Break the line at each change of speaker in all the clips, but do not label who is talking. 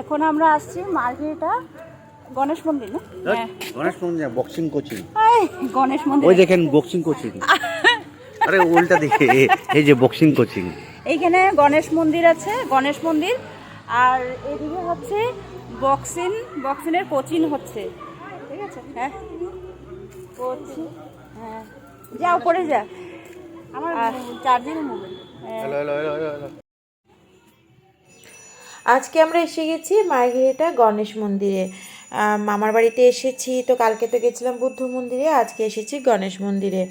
এখন আমরা আসছি মার্কেটটা গণেশ মন্দির। না হ্যাঁ।
গণেশ মন্দির বক্সিং কোচিং
এই, গণেশ মন্দির।
ওই দেখেন বক্সিং কোচিং আরে উল্টা দিকে এই যে বক্সিং কোচিং
এইখানে গণেশ মন্দির আছে গণেশ মন্দির। আর এদিকে হচ্ছে বক্সিং বক্সিংয়ের কোচিং হচ্ছে। ঠিক আছে? হ্যাঁ। কোচিং হ্যাঁ। যা উপরে যা। আমার charging mobile
hello hello hello hello.
আজকে আমরা এসে গেছি মার্গেরিটা গণেশ মন্দিরে। মামার বাড়িতে এসেছি, তো কালকে তো গেছিলাম বুদ্ধ মন্দিরে, আজকে এসেছি গণেশ মন্দিরে।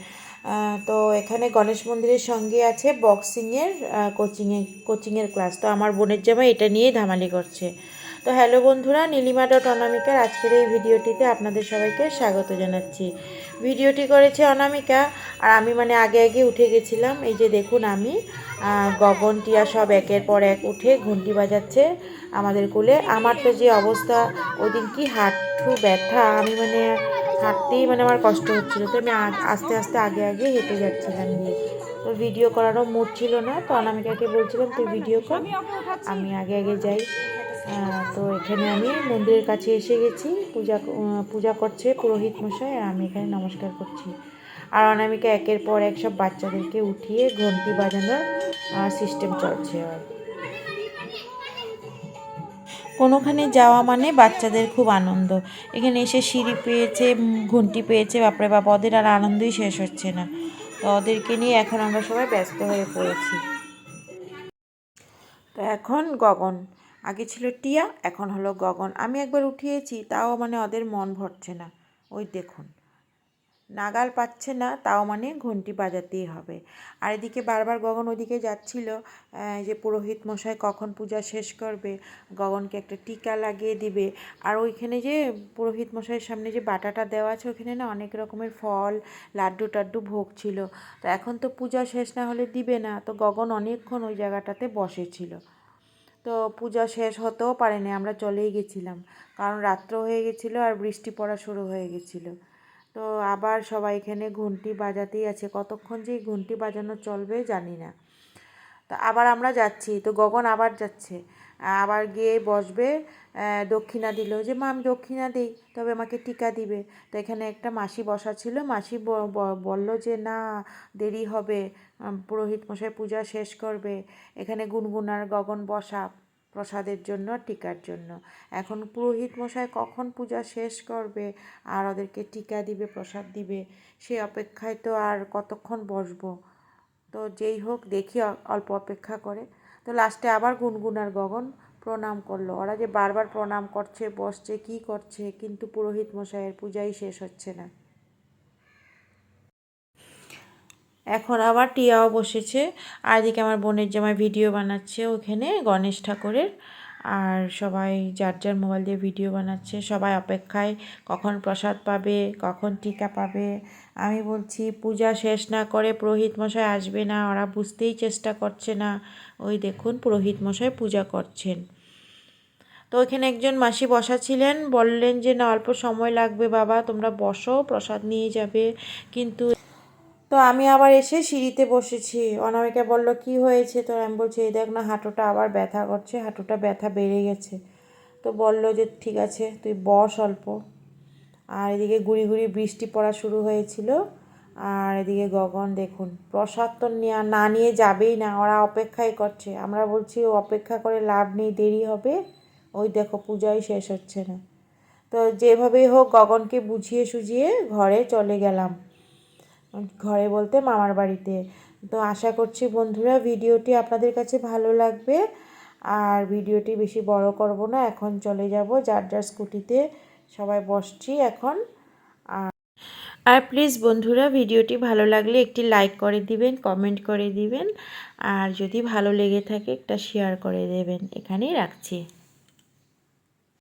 তো এখানে গণেশ মন্দিরের সঙ্গে আছে বক্সিংয়ের কোচিংয়ে কোচিংয়ের ক্লাস তো আমার বোনের জামা এটা নিয়ে ধামালি করছে। তো হ্যালো বন্ধুরা নীলিমা ডট অনামিকার আজকের এই ভিডিওটিতে আপনাদের সবাইকে স্বাগত জানাচ্ছি। ভিডিওটি করেছে অনামিকা আর আমি মানে আগে আগে উঠে গেছিলাম। এই যে দেখুন আমি গগন টিয়া সব একের পর এক উঠে ঘন্টি বাজাচ্ছে আমাদের কোলে। আমার তো যে অবস্থা ওই দিন কি হাঁটু ব্যথা আমি মানে হাঁটতেই মানে আমার কষ্ট হচ্ছিল। তো আমি আস্তে আস্তে আগে আগে হেঁটে যাচ্ছিলাম গিয়ে। তো ভিডিও করারও মুড ছিল না তো অনামিকাকে বলছিলাম তুই ভিডিও কর আমি আগে আগে যাই। তো এখানে আমি মন্দিরের কাছে এসে গেছি। পূজা পূজা করছে পুরোহিত মশাই আর আমি এখানে নমস্কার করছি। আর অনামিকা একের পর এক সব বাচ্চাদেরকে উঠিয়ে ঘন্টি বাজানোর সিস্টেম চলছে আর কোনোখানে যাওয়া মানে বাচ্চাদের খুব আনন্দ। এখানে এসে সিঁড়ি পেয়েছে ঘন্টি পেয়েছে, বাপরে বাপ, ওদের আর আনন্দই শেষ হচ্ছে না। তো ওদেরকে নিয়ে এখন আমরা সবাই ব্যস্ত হয়ে পড়েছি। তো এখন গগন। আগে ছিল টিয়া, এখন হলো গগন। আমি একবার উঠিয়েছি, তাও মানে ওদের মন ভরছে না। ওই দেখুন, নাগাল পাচ্ছে না, তাও মানে ঘন্টি বাজাতেই হবে। আর এদিকে বারবার গগন ওদিকে যাচ্ছিল যে পুরোহিত মশাই কখন পূজা শেষ করবে, গগনকে একটা টিকা লাগিয়ে দিবে। আর ওইখানে যে পুরোহিত মশাইয়ের সামনে যে বাটাটা দেওয়া আছে ওখানে না অনেক রকমের ফল, লাড্ডু টাড্ডু ভোগ ছিল। তো এখন তো পূজা শেষ না হলে দিবে না। তো গগন অনেকক্ষণ ওই জায়গাটাতে বসেছিল। তো পূজা শেষ হতেও পারেনি, আমরা চলেই গেছিলাম। কারণ রাত্র হয়ে গেছিল আর বৃষ্টি পড়া শুরু হয়ে গেছিল। তো আবার সবাই এখানে ঘুমটি বাজাতেই আছে। কতক্ষণ যে ঘুমটি বাজানো চলবে জানি না। তো আবার আমরা যাচ্ছি। তো গগন আবার যাচ্ছে। আবার গিয়ে বসবে। দক্ষিণা দিল যে, মা, আমি দক্ষিণা দিই, তবে আমাকে টিকা দিবে। তো এখানে একটা মাসি বসা ছিল। মাসি বলল যে, না, দেরি হবে। পুরোহিত মশাই পূজা শেষ করবে। এখানে গুনগুনার গগন বসা প্রসাদের জন্য, টিকার জন্য। এখন পুরোহিত মশাই কখন পূজা শেষ করবে? আর ওদেরকে টিকা দিবে, প্রসাদ দিবে? সে অপেক্ষায় তো আর কতক্ষণ বসবো? তো যেই হোক, দেখি অল্প অপেক্ষা করে। তো লাস্টে আবার গুনগুনার গগন প্রণাম করল। ওরা যে বারবার প্রণাম করছে, বসছে, কি করছে, কিন্তু পুরোহিত মশাইয়ের পূজাই শেষ হচ্ছে না। এখন আবার টিয়াও বসেছে। আর এদিকে আমার বোনের জামাই ভিডিও বানাচ্ছে ওখানে গণেশ ঠাকুরের। আর সবাই যার যার মোবাইল দিয়ে ভিডিও বানাচ্ছে, সবাই অপেক্ষায় কখন প্রসাদ পাবে, কখন টিকা পাবে। আমি বলছি, পূজা শেষ না করে পুরোহিত মশাই আসবে না, ওরা বুঝতেই চেষ্টা করছে না। ওই দেখুন, পুরোহিত মশাই পূজা করছেন। তো ওইখানে একজন মাসি বসা ছিলেন, বললেন যে, না, অল্প সময় লাগবে বাবা, তোমরা বসো, প্রসাদ নিয়ে যাবে। কিন্তু তো আমি আবার এসে সিঁড়িতে বসেছি। অনামিকা বলল, কি হয়েছে তো আমি বলছি, এই দেখ না, হাঁটুটা আবার ব্যথা করছে, হাঁটুটা ব্যথা বেড়ে গেছে। তো বলল যে, ঠিক আছে, তুই বস অল্প। আর এদিকে গুড়ি গুড়ি বৃষ্টি পড়া শুরু হয়েছিল। আর এদিকে গগন, দেখুন, প্রসাদ তো নেয়া- না নিয়ে যাবেই না, ওরা অপেক্ষাই করছে। আমরা বলছি, ও অপেক্ষা করে লাভ নেই, দেরি হবে। ওই দেখো, পূজাই শেষ হচ্ছে না। তো যেভাবেই হোক, গগনকে বুঝিয়ে সুঝিয়ে ঘরে চলে গেলাম। ঘরে বলতে মামার বাড়িতে। তো আশা করছি বন্ধুরা ভিডিওটি আপনাদের কাছে ভালো লাগবে। আর ভিডিওটি বেশি বড় করব না, এখন চলে যাব যার যার স্কুটিতে। সবাই বসছি এখন। আর আর প্লিজ বন্ধুরা ভিডিওটি ভালো লাগলে একটি লাইক করে দিবেন কমেন্ট করে দিবেন। আর যদি ভালো লেগে থাকে একটা শেয়ার করে দেবেন। এখানেই রাখছি।